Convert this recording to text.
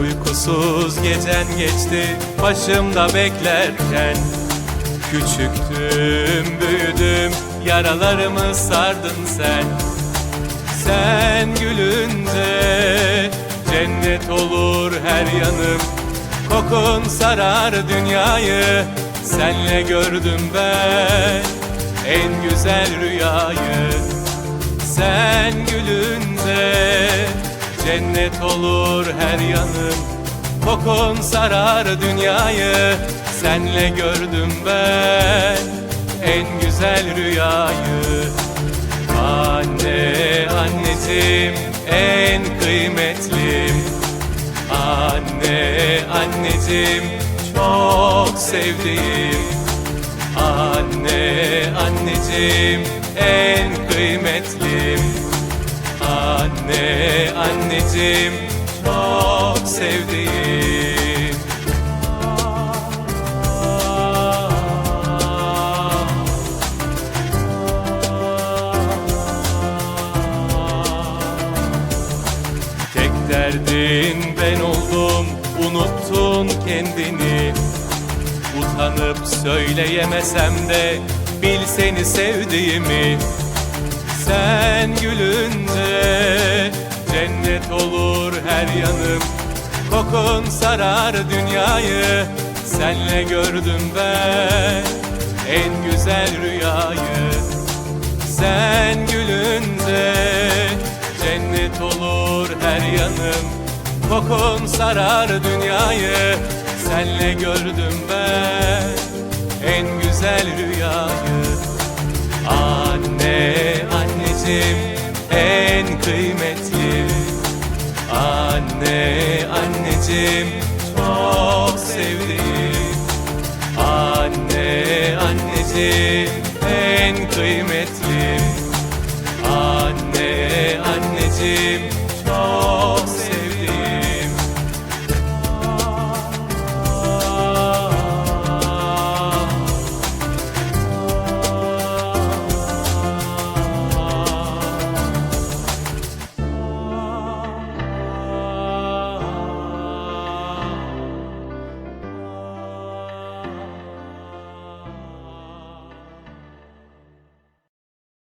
Uykusuz gecen geçti başımda beklerken. Küçüktüm büyüdüm yaralarımı sardın sen. Sen gülünce cennet olur her yanım. Kokun sarar dünyayı senle gördüm ben En güzel rüyayı. Sen gülünce Cennet olur her yanım. Kokun sarar dünyayı. Senle gördüm ben En güzel rüyayı. Anne, anneciğim En kıymetlim. Anne, anneciğim Çok sevdiğim. Anne, anneciğim en kıymetlim Anne, anneciğim çok sevdiğim. Tek derdin ben oldum unuttun kendini. Utanıp söyleyemesem de bil seni sevdiğimi. Sen gülünce cennet olur her yanım. Kokun sarar dünyayı senle gördüm ben En güzel rüyayı. Sen gülünce cennet olur her yanım. Kokun sarar dünyayı senle gördüm ben En güzel rüyayı. Anne, anneciğim en kıymetli Anne anneciğim çok sevdiğim Anne anneciğim en kıymetlim. Anne anneciğim çok